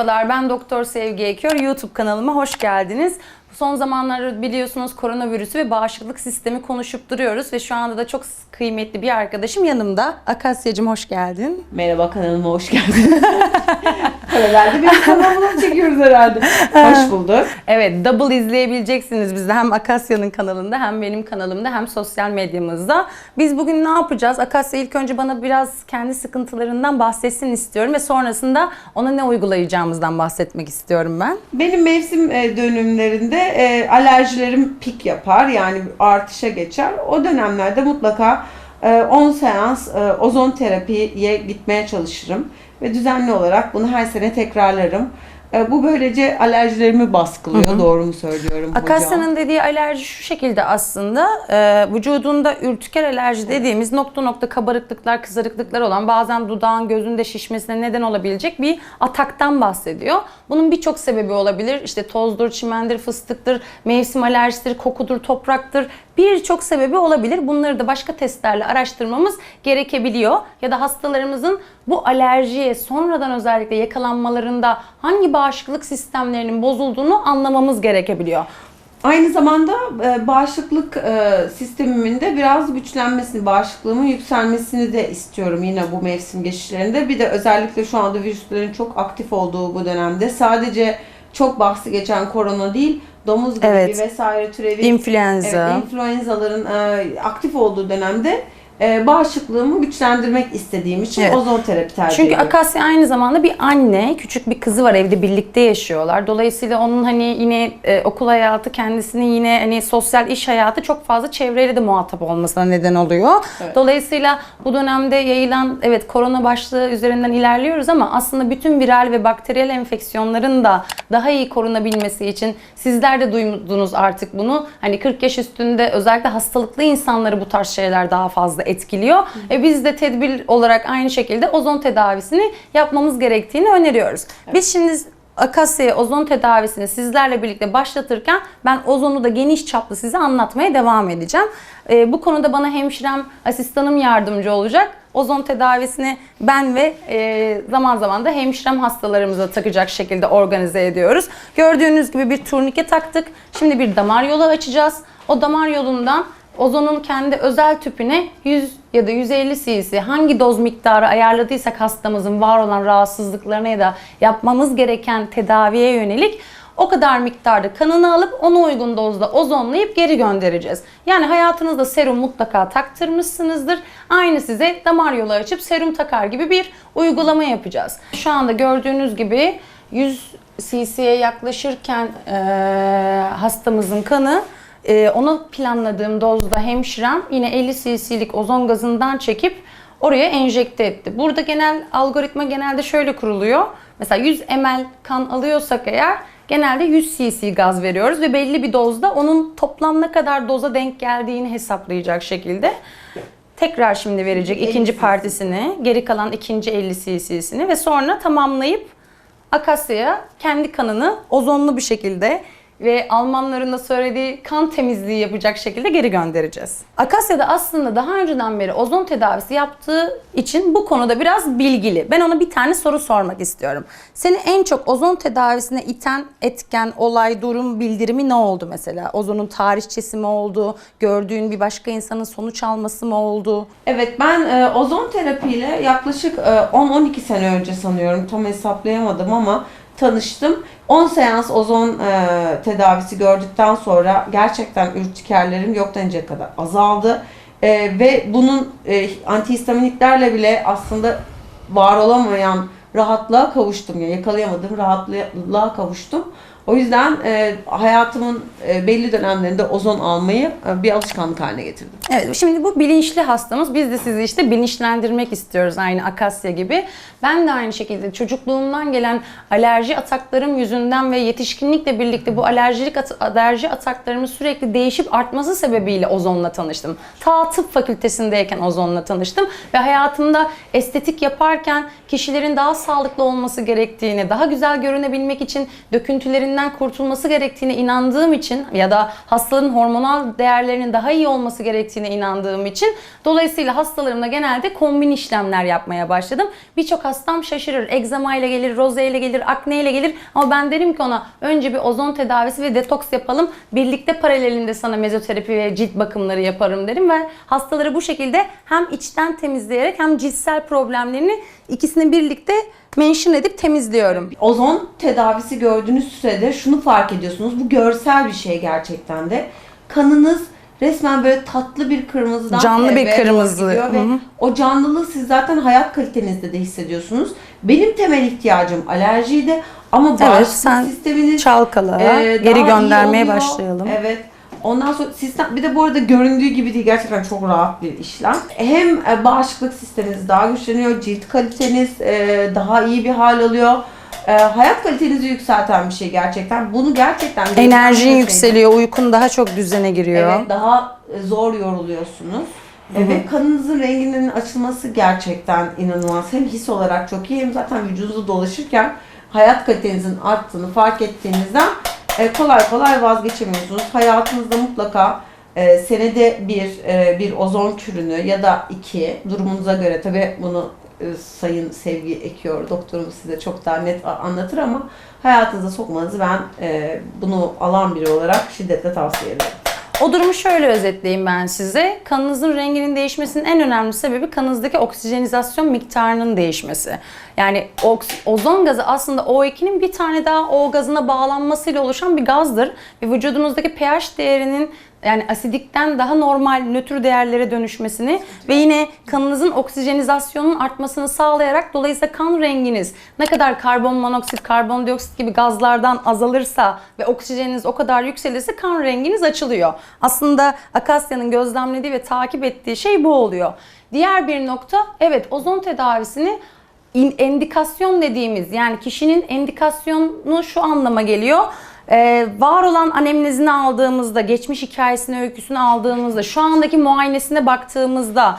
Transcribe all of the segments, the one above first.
Merhabalar, ben Doktor Sevgi Ekör. YouTube kanalıma hoş geldiniz. Son zamanlarda biliyorsunuz koronavirüsü ve bağışıklık sistemi konuşup duruyoruz ve şu anda da çok kıymetli bir arkadaşım yanımda. Akasya'cığım hoş geldin. Merhaba kanalıma hoş geldiniz. Herhalde bir kanalını çekiyoruz herhalde. Hoş bulduk. Evet, double izleyebileceksiniz bizi hem Akasya'nın kanalında hem benim kanalımda hem sosyal medyamızda. Biz bugün ne yapacağız? Akasya ilk önce bana biraz kendi sıkıntılarından bahsetsin istiyorum ve sonrasında ona ne uygulayacağımızdan bahsetmek istiyorum ben. Benim mevsim e, dönümlerinde e, alerjilerim pik yapar yani artışa geçer. O dönemlerde mutlaka e, 10 seans e, ozon terapiye gitmeye çalışırım. Ve düzenli olarak bunu her sene tekrarlarım. E, bu böylece alerjilerimi baskılıyor. Doğru mu söylüyorum hocam? Akasya'nın dediği alerji şu şekilde aslında e, vücudunda ürtiker alerji dediğimiz nokta nokta kabarıklıklar, kızarıklıklar olan bazen dudağın gözünde şişmesine neden olabilecek bir ataktan bahsediyor. Bunun birçok sebebi olabilir. İşte tozdur, çimendir, fıstıktır, mevsim alerjisidir, kokudur, topraktır. Birçok sebebi olabilir. Bunları da başka testlerle araştırmamız gerekebiliyor. Ya da hastalarımızın bu alerjiye sonradan özellikle yakalanmalarında hangi bağışıklık sistemlerinin bozulduğunu anlamamız gerekebiliyor. Aynı zamanda e, bağışıklık e, sistemimin de biraz güçlenmesini, bağışıklığımın yükselmesini de istiyorum yine bu mevsim geçişlerinde. Bir de özellikle şu anda virüslerin çok aktif olduğu bu dönemde sadece çok bahsi geçen korona değil, domuz gribi Evet. vesaire türevi İnfluenza. Evet, influenzaların e, aktif olduğu dönemde e, bağışıklığımı güçlendirmek istediğim için Evet. ozon terapi tercih Çünkü ediyorum. Akasya aynı zamanda bir anne, küçük bir kızı var evde birlikte yaşıyorlar. Dolayısıyla onun hani yine e, okul hayatı kendisinin yine hani sosyal iş hayatı çok fazla çevreyle de muhatap olmasına neden oluyor. Evet. Dolayısıyla bu dönemde yayılan evet korona başlığı üzerinden ilerliyoruz ama aslında bütün viral ve bakteriyel enfeksiyonların da daha iyi korunabilmesi için sizler de duydunuz artık bunu. Hani 40 yaş üstünde özellikle hastalıklı insanları bu tarz şeyler daha fazla etkiliyor. E biz de tedbir olarak aynı şekilde ozon tedavisini yapmamız gerektiğini öneriyoruz. Biz şimdi Akasya'ya ozon tedavisini sizlerle birlikte başlatırken ben ozonu da geniş çaplı size anlatmaya devam edeceğim. E, bu konuda bana hemşirem, asistanım yardımcı olacak. Ozon tedavisini ben ve e, zaman zaman da hemşirem hastalarımıza takacak şekilde organize ediyoruz. Gördüğünüz gibi bir turnike taktık. Şimdi bir damar yolu açacağız. O damar yolundan ozonun kendi özel tüpüne 100 ya da 150 cc hangi doz miktarı ayarladıysak hastamızın var olan rahatsızlıklarına ya da yapmamız gereken tedaviye yönelik o kadar miktarda kanını alıp ona uygun dozda ozonlayıp geri göndereceğiz. Yani hayatınızda serum mutlaka taktırmışsınızdır. Aynı size damar yolu açıp serum takar gibi bir uygulama yapacağız. Şu anda gördüğünüz gibi 100 cc'ye yaklaşırken eee, hastamızın kanı ee, onu planladığım dozda hemşirem yine 50 cc'lik ozon gazından çekip oraya enjekte etti. Burada genel algoritma genelde şöyle kuruluyor. Mesela 100 ml kan alıyorsak eğer genelde 100 cc gaz veriyoruz ve belli bir dozda onun toplam ne kadar doza denk geldiğini hesaplayacak şekilde tekrar şimdi verecek 50 ikinci partisini, geri kalan ikinci 50 cc'sini ve sonra tamamlayıp Akasya'ya kendi kanını ozonlu bir şekilde ve Almanların da söylediği kan temizliği yapacak şekilde geri göndereceğiz. Akasya'da aslında daha önceden beri ozon tedavisi yaptığı için bu konuda biraz bilgili. Ben ona bir tane soru sormak istiyorum. Seni en çok ozon tedavisine iten etken, olay, durum, bildirimi ne oldu mesela? Ozonun tarihçesi mi oldu? Gördüğün bir başka insanın sonuç alması mı oldu? Evet ben e, ozon terapiyle yaklaşık e, 10-12 sene önce sanıyorum tam hesaplayamadım ama tanıştım. 10 seans ozon e, tedavisi gördükten sonra gerçekten ürtikerlerim yoktan ince kadar azaldı. E, ve bunun e, antihistaminiklerle bile aslında var olamayan rahatlığa kavuştum. Yani yakalayamadığım rahatlığa kavuştum. O yüzden e, hayatımın e, belli dönemlerinde ozon almayı e, bir alışkanlık haline getirdim. Evet şimdi bu bilinçli hastamız. Biz de sizi işte bilinçlendirmek istiyoruz aynı Akasya gibi. Ben de aynı şekilde çocukluğumdan gelen alerji ataklarım yüzünden ve yetişkinlikle birlikte bu alerjilik at- alerji ataklarımın sürekli değişip artması sebebiyle ozonla tanıştım. Ta tıp fakültesindeyken ozonla tanıştım ve hayatımda estetik yaparken kişilerin daha sağlıklı olması gerektiğini, daha güzel görünebilmek için döküntülerinden kurtulması gerektiğine inandığım için ya da hastaların hormonal değerlerinin daha iyi olması gerektiğine inandığım için. Dolayısıyla hastalarımla genelde kombin işlemler yapmaya başladım. Birçok hastam şaşırır. Egzama ile gelir, roze ile gelir, akne ile gelir. Ama ben derim ki ona önce bir ozon tedavisi ve detoks yapalım. Birlikte paralelinde sana mezoterapi ve cilt bakımları yaparım derim ve hastaları bu şekilde hem içten temizleyerek hem ciltsel problemlerini ikisini birlikte mention edip temizliyorum. Ozon tedavisi gördüğünüz sürede şunu fark ediyorsunuz. Bu görsel bir şey gerçekten de. Kanınız resmen böyle tatlı bir kırmızıdan Canlı bir kırmızı. ve Hı hı. o canlılığı siz zaten hayat kalitenizde de hissediyorsunuz. Benim temel ihtiyacım alerjiydi ama bağışıklık Evet, sen sisteminiz Çalkala, Ee, geri göndermeye başlayalım. Evet. Ondan sonra sistem bir de bu arada göründüğü gibi değil gerçekten çok rahat bir işlem. Hem e, bağışıklık sisteminiz daha güçleniyor, cilt kaliteniz e, daha iyi bir hal alıyor. E, hayat kalitenizi yükselten bir şey gerçekten. Bunu gerçekten Enerjin gözlemleseydiniz- yükseliyor, uykun daha çok düzene giriyor. Evet, daha zor yoruluyorsunuz. E, Ve kanınızın renginin açılması gerçekten inanılmaz. Hem his olarak çok iyi hem zaten vücudunuzda dolaşırken hayat kalitenizin arttığını fark ettiğinizden e, kolay kolay vazgeçemiyorsunuz. Hayatınızda mutlaka e, senede bir e, bir ozon kürünü ya da iki durumunuza göre tabi bunu e, Sayın Sevgi Ekiyor doktorumuz size çok daha net anlatır ama hayatınıza sokmanızı ben e, bunu alan biri olarak şiddetle tavsiye ederim. O durumu şöyle özetleyeyim ben size. Kanınızın renginin değişmesinin en önemli sebebi kanınızdaki oksijenizasyon miktarının değişmesi. Yani ozon gazı aslında O2'nin bir tane daha O gazına bağlanmasıyla oluşan bir gazdır. Ve vücudunuzdaki pH değerinin yani asidikten daha normal nötr değerlere dönüşmesini ve yine kanınızın oksijenizasyonunun artmasını sağlayarak dolayısıyla kan renginiz ne kadar karbon monoksit, karbondioksit gibi gazlardan azalırsa ve oksijeniniz o kadar yükselirse kan renginiz açılıyor. Aslında Akasya'nın gözlemlediği ve takip ettiği şey bu oluyor. Diğer bir nokta evet ozon tedavisini in- endikasyon dediğimiz yani kişinin endikasyonu şu anlama geliyor. Ee, var olan anemnezini aldığımızda, geçmiş hikayesini, öyküsünü aldığımızda, şu andaki muayenesine baktığımızda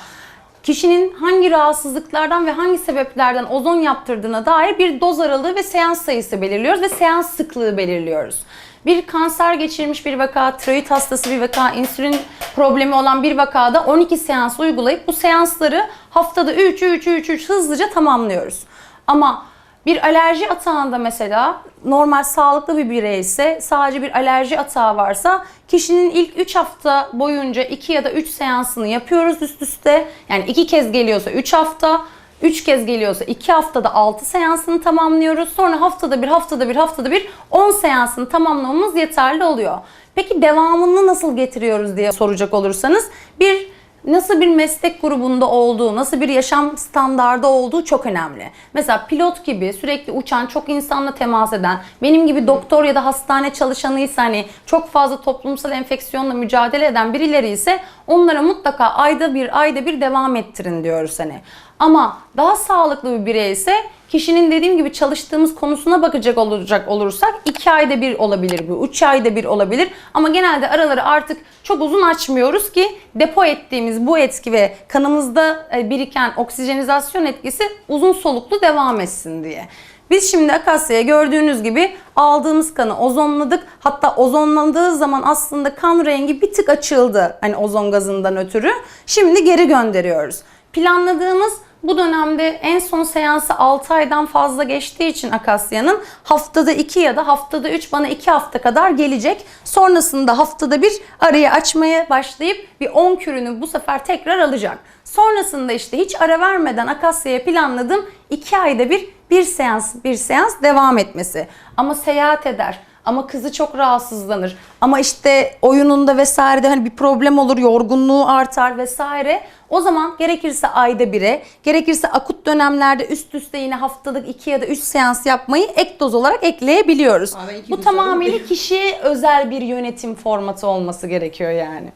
kişinin hangi rahatsızlıklardan ve hangi sebeplerden ozon yaptırdığına dair bir doz aralığı ve seans sayısı belirliyoruz ve seans sıklığı belirliyoruz. Bir kanser geçirmiş bir vaka, tiroid hastası bir vaka, insülin problemi olan bir vakada 12 seans uygulayıp bu seansları haftada 3 3 3 3 hızlıca tamamlıyoruz. Ama bir alerji atağında mesela normal sağlıklı bir birey ise sadece bir alerji atağı varsa kişinin ilk 3 hafta boyunca 2 ya da 3 seansını yapıyoruz üst üste. Yani 2 kez geliyorsa 3 hafta, 3 kez geliyorsa 2 haftada 6 seansını tamamlıyoruz. Sonra haftada bir, haftada bir, haftada bir 10 seansını tamamlamamız yeterli oluyor. Peki devamını nasıl getiriyoruz diye soracak olursanız bir nasıl bir meslek grubunda olduğu, nasıl bir yaşam standardı olduğu çok önemli. Mesela pilot gibi sürekli uçan, çok insanla temas eden, benim gibi doktor ya da hastane çalışanıysa hani çok fazla toplumsal enfeksiyonla mücadele eden birileri ise onlara mutlaka ayda bir, ayda bir devam ettirin diyoruz hani. Ama daha sağlıklı bir birey ise kişinin dediğim gibi çalıştığımız konusuna bakacak olacak olursak 2 ayda bir olabilir bu, 3 ayda bir olabilir. Ama genelde araları artık çok uzun açmıyoruz ki depo ettiğimiz bu etki ve kanımızda e, biriken oksijenizasyon etkisi uzun soluklu devam etsin diye. Biz şimdi Akasya'ya gördüğünüz gibi aldığımız kanı ozonladık. Hatta ozonlandığı zaman aslında kan rengi bir tık açıldı. Hani ozon gazından ötürü. Şimdi geri gönderiyoruz. Planladığımız bu dönemde en son seansı 6 aydan fazla geçtiği için Akasya'nın haftada 2 ya da haftada 3 bana 2 hafta kadar gelecek. Sonrasında haftada bir arayı açmaya başlayıp bir 10 kürünü bu sefer tekrar alacak. Sonrasında işte hiç ara vermeden Akasya'ya planladım 2 ayda bir bir seans bir seans devam etmesi. Ama seyahat eder ama kızı çok rahatsızlanır. Ama işte oyununda vesairede hani bir problem olur, yorgunluğu artar vesaire. O zaman gerekirse ayda bire, gerekirse akut dönemlerde üst üste yine haftalık iki ya da üç seans yapmayı ek doz olarak ekleyebiliyoruz. İki Bu tamamıyla kişiye özel bir yönetim formatı olması gerekiyor yani.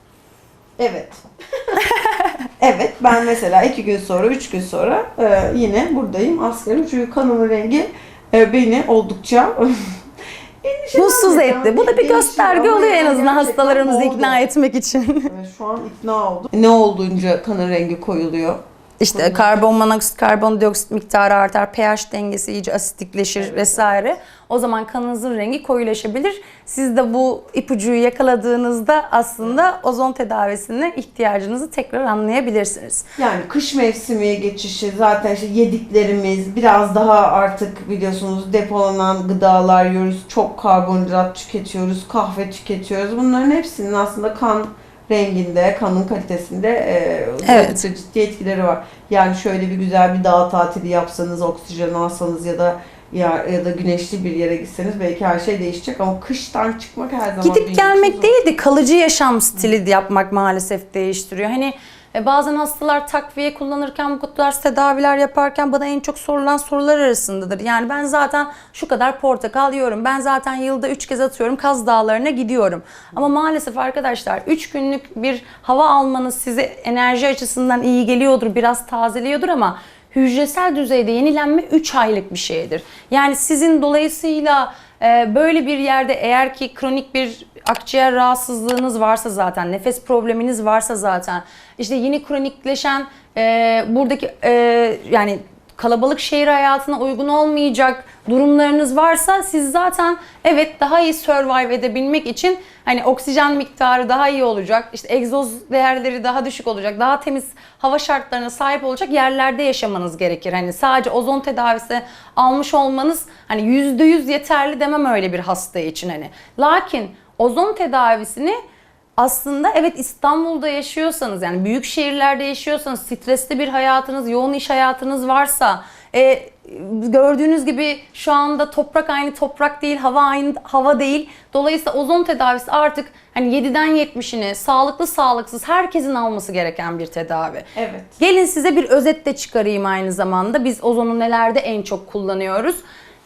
Evet. evet ben mesela iki gün sonra, üç gün sonra e, yine buradayım askerim. Çünkü kanımın rengi e, beni oldukça Mutsuz endişelendirdi. etti. Bu da bir gösterge oluyor en azından hastalarımızı oldu. ikna etmek için. Evet, şu an ikna oldum. Ne olduğunca kanın rengi koyuluyor. İşte karbon monoksit, karbondioksit miktarı artar, pH dengesi iyice asitlikleşir vesaire. O zaman kanınızın rengi koyulaşabilir. Siz de bu ipucuyu yakaladığınızda aslında ozon tedavisine ihtiyacınızı tekrar anlayabilirsiniz. Yani kış mevsimi geçişi zaten işte yediklerimiz biraz daha artık biliyorsunuz depolanan gıdalar yiyoruz. Çok karbonhidrat tüketiyoruz, kahve tüketiyoruz. Bunların hepsinin aslında kan renginde, kanın kalitesinde e, Evet. ciddi etkileri var. Yani şöyle bir güzel bir dağ tatili yapsanız, oksijen alsanız ya da ya, ya da güneşli bir yere gitseniz belki her şey değişecek ama kıştan çıkmak her zaman Gidip gelmek değil de kalıcı yaşam stili yapmak maalesef değiştiriyor. Hani e, bazen hastalar takviye kullanırken bu tarz tedaviler yaparken bana en çok sorulan sorular arasındadır. Yani ben zaten şu kadar portakal yiyorum. Ben zaten yılda 3 kez atıyorum Kaz Dağları'na gidiyorum. Ama maalesef arkadaşlar 3 günlük bir hava almanız size enerji açısından iyi geliyordur, biraz tazeliyordur ama hücresel düzeyde yenilenme 3 aylık bir şeydir. Yani sizin dolayısıyla e, böyle bir yerde eğer ki kronik bir akciğer rahatsızlığınız varsa zaten, nefes probleminiz varsa zaten, işte yeni kronikleşen e, buradaki e, yani kalabalık şehir hayatına uygun olmayacak durumlarınız varsa siz zaten evet daha iyi survive edebilmek için hani oksijen miktarı daha iyi olacak, işte egzoz değerleri daha düşük olacak, daha temiz hava şartlarına sahip olacak yerlerde yaşamanız gerekir. Hani sadece ozon tedavisi almış olmanız hani %100 yeterli demem öyle bir hasta için hani. Lakin ozon tedavisini aslında evet İstanbul'da yaşıyorsanız yani büyük şehirlerde yaşıyorsanız stresli bir hayatınız, yoğun iş hayatınız varsa e, gördüğünüz gibi şu anda toprak aynı toprak değil, hava aynı hava değil. Dolayısıyla ozon tedavisi artık hani 7'den 70'ini sağlıklı sağlıksız herkesin alması gereken bir tedavi. Evet. Gelin size bir özet de çıkarayım aynı zamanda. Biz ozonu nelerde en çok kullanıyoruz?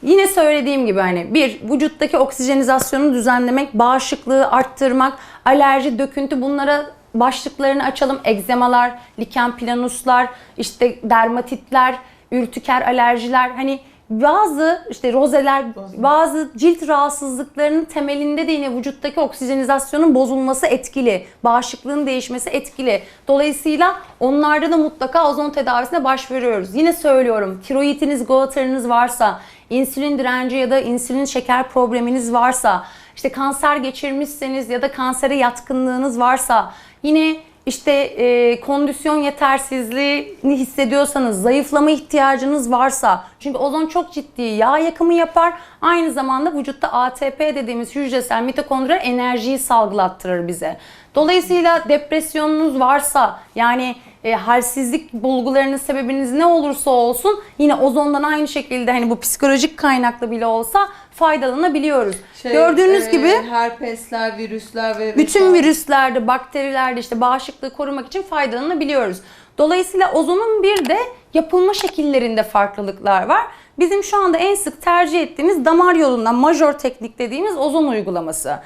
Yine söylediğim gibi hani bir vücuttaki oksijenizasyonu düzenlemek, bağışıklığı arttırmak, alerji, döküntü bunlara başlıklarını açalım. Egzemalar, liken planuslar, işte dermatitler, ürtiker alerjiler hani bazı işte rozeler, bazı cilt rahatsızlıklarının temelinde de yine vücuttaki oksijenizasyonun bozulması etkili. Bağışıklığın değişmesi etkili. Dolayısıyla onlarda da mutlaka ozon tedavisine başvuruyoruz. Yine söylüyorum tiroidiniz, goitriniz varsa, insülin direnci ya da insülin şeker probleminiz varsa, işte kanser geçirmişseniz ya da kansere yatkınlığınız varsa, yine işte e, kondisyon yetersizliğini hissediyorsanız, zayıflama ihtiyacınız varsa, çünkü ozon çok ciddi yağ yakımı yapar, aynı zamanda vücutta ATP dediğimiz hücresel mitokondrial enerjiyi salgılattırır bize. Dolayısıyla depresyonunuz varsa, yani e, halsizlik bulgularının sebebiniz ne olursa olsun yine ozondan aynı şekilde hani bu psikolojik kaynaklı bile olsa faydalanabiliyoruz. Şey, Gördüğünüz e, gibi herpesler, virüsler ve bütün virüslerde, bakterilerde işte bağışıklığı korumak için faydalanabiliyoruz. Dolayısıyla ozonun bir de yapılma şekillerinde farklılıklar var. Bizim şu anda en sık tercih ettiğimiz damar yolundan majör teknik dediğimiz ozon uygulaması.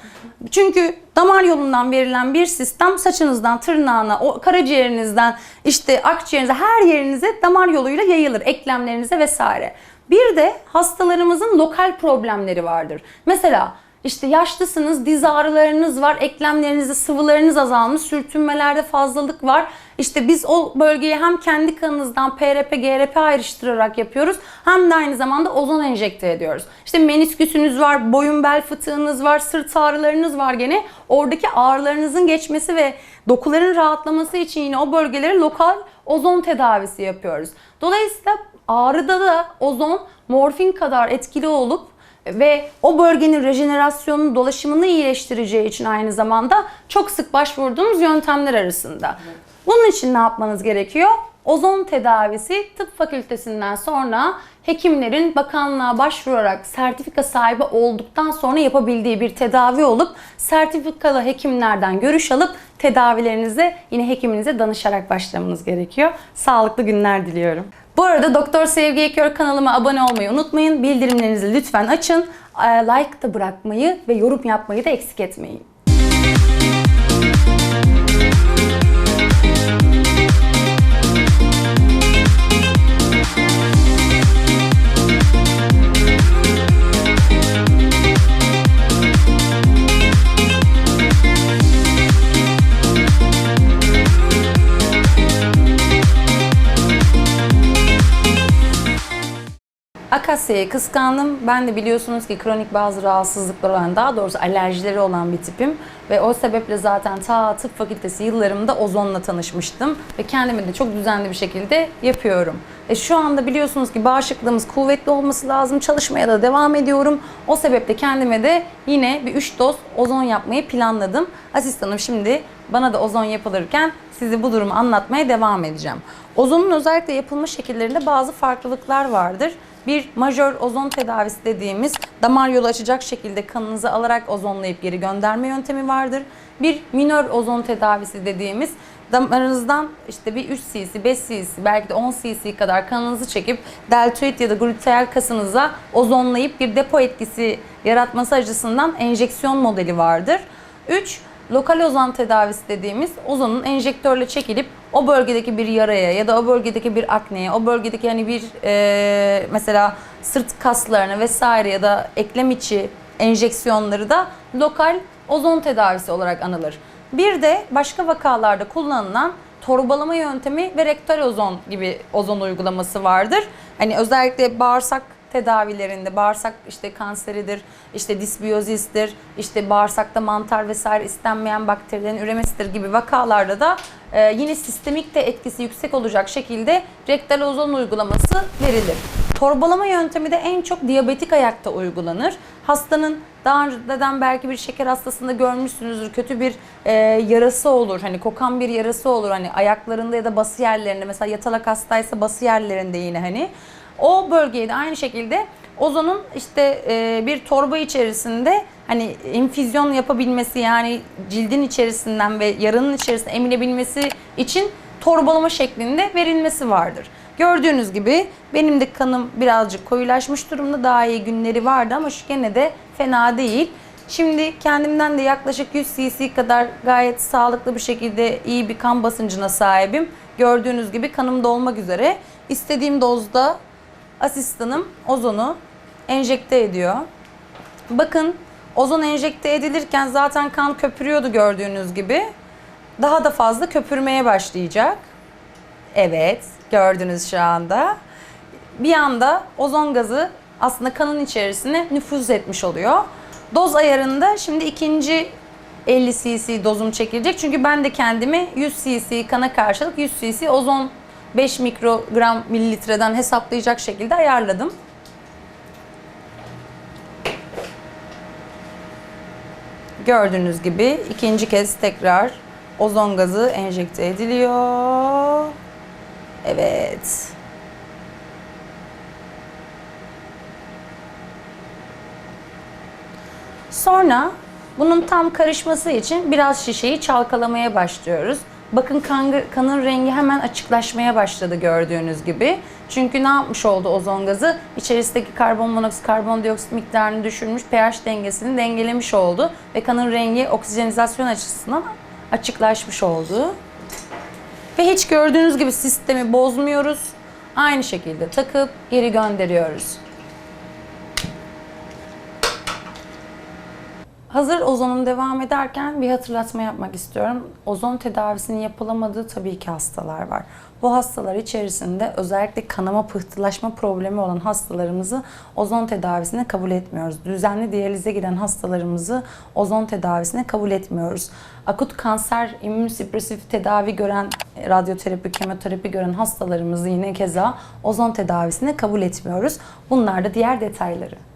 Çünkü damar yolundan verilen bir sistem saçınızdan tırnağına, o karaciğerinizden işte akciğerinize her yerinize damar yoluyla yayılır. Eklemlerinize vesaire. Bir de hastalarımızın lokal problemleri vardır. Mesela işte yaşlısınız, diz ağrılarınız var, eklemlerinizde sıvılarınız azalmış, sürtünmelerde fazlalık var. İşte biz o bölgeye hem kendi kanınızdan PRP, GRP ayrıştırarak yapıyoruz hem de aynı zamanda ozon enjekte ediyoruz. İşte menisküsünüz var, boyun bel fıtığınız var, sırt ağrılarınız var gene. Oradaki ağrılarınızın geçmesi ve dokuların rahatlaması için yine o bölgelere lokal ozon tedavisi yapıyoruz. Dolayısıyla ağrıda da ozon morfin kadar etkili olup ve o bölgenin rejenerasyonunu, dolaşımını iyileştireceği için aynı zamanda çok sık başvurduğumuz yöntemler arasında. Bunun için ne yapmanız gerekiyor? Ozon tedavisi tıp fakültesinden sonra hekimlerin bakanlığa başvurarak sertifika sahibi olduktan sonra yapabildiği bir tedavi olup sertifikalı hekimlerden görüş alıp tedavilerinize yine hekiminize danışarak başlamanız gerekiyor. Sağlıklı günler diliyorum. Bu arada Doktor Sevgi Ekör kanalıma abone olmayı unutmayın. Bildirimlerinizi lütfen açın. Ee, Like da bırakmayı ve yorum yapmayı da eksik etmeyin. Akasya'yı kıskandım. Ben de biliyorsunuz ki kronik bazı rahatsızlıkları olan, daha doğrusu alerjileri olan bir tipim. Ve o sebeple zaten ta tıp fakültesi yıllarımda ozonla tanışmıştım. Ve kendimi de çok düzenli bir şekilde yapıyorum. E şu anda biliyorsunuz ki bağışıklığımız kuvvetli olması lazım. Çalışmaya da devam ediyorum. O sebeple kendime de yine bir 3 doz ozon yapmayı planladım. Asistanım şimdi bana da ozon yapılırken size bu durumu anlatmaya devam edeceğim. Ozonun özellikle yapılma şekillerinde bazı farklılıklar vardır. Bir majör ozon tedavisi dediğimiz damar yolu açacak şekilde kanınızı alarak ozonlayıp geri gönderme yöntemi vardır. Bir minör ozon tedavisi dediğimiz damarınızdan işte bir 3 cc, 5 cc, belki de 10 cc kadar kanınızı çekip deltoid ya da gluteal kasınıza ozonlayıp bir depo etkisi yaratması açısından enjeksiyon modeli vardır. 3. Lokal ozon tedavisi dediğimiz ozonun enjektörle çekilip o bölgedeki bir yaraya ya da o bölgedeki bir akneye, o bölgedeki hani bir e, mesela sırt kaslarına vesaire ya da eklem içi enjeksiyonları da lokal ozon tedavisi olarak anılır. Bir de başka vakalarda kullanılan torbalama yöntemi ve rektal ozon gibi ozon uygulaması vardır. Hani özellikle bağırsak tedavilerinde bağırsak işte kanseridir, işte disbiyozistir, işte bağırsakta mantar vesaire istenmeyen bakterilerin üremesidir gibi vakalarda da e, yine sistemik de etkisi yüksek olacak şekilde rektal ozon uygulaması verilir. Torbalama yöntemi de en çok diyabetik ayakta uygulanır. Hastanın daha önceden belki bir şeker hastasında görmüşsünüzdür. Kötü bir e, yarası olur. Hani kokan bir yarası olur. Hani ayaklarında ya da bası yerlerinde. Mesela yatalak hastaysa bası yerlerinde yine hani. O bölgeye de aynı şekilde ozonun işte e, bir torba içerisinde hani infüzyon yapabilmesi yani cildin içerisinden ve yarının içerisinde emilebilmesi için torbalama şeklinde verilmesi vardır. Gördüğünüz gibi benim de kanım birazcık koyulaşmış durumda. Daha iyi günleri vardı ama şu gene de fena değil. Şimdi kendimden de yaklaşık 100 cc kadar gayet sağlıklı bir şekilde iyi bir kan basıncına sahibim. Gördüğünüz gibi kanım dolmak üzere. İstediğim dozda asistanım ozonu enjekte ediyor. Bakın ozon enjekte edilirken zaten kan köpürüyordu gördüğünüz gibi. Daha da fazla köpürmeye başlayacak. Evet, gördünüz şu anda. Bir anda ozon gazı aslında kanın içerisine nüfuz etmiş oluyor. Doz ayarında şimdi ikinci 50 cc dozum çekilecek. Çünkü ben de kendimi 100 cc kana karşılık 100 cc ozon 5 mikrogram mililitreden hesaplayacak şekilde ayarladım. Gördüğünüz gibi ikinci kez tekrar ozon gazı enjekte ediliyor. Evet. Sonra bunun tam karışması için biraz şişeyi çalkalamaya başlıyoruz. Bakın kan, kanın rengi hemen açıklaşmaya başladı gördüğünüz gibi. Çünkü ne yapmış oldu ozon gazı? İçerisindeki karbon monoksit, karbondioksit miktarını düşürmüş, pH dengesini dengelemiş oldu. Ve kanın rengi oksijenizasyon açısından açıklaşmış oldu. Ve hiç gördüğünüz gibi sistemi bozmuyoruz. Aynı şekilde takıp geri gönderiyoruz. Hazır ozonum devam ederken bir hatırlatma yapmak istiyorum. Ozon tedavisinin yapılamadığı tabii ki hastalar var. Bu hastalar içerisinde özellikle kanama pıhtılaşma problemi olan hastalarımızı ozon tedavisine kabul etmiyoruz. Düzenli diyalize giden hastalarımızı ozon tedavisine kabul etmiyoruz. Akut kanser, immünsüpresif tedavi gören, radyoterapi, kemoterapi gören hastalarımızı yine keza ozon tedavisine kabul etmiyoruz. Bunlar da diğer detayları.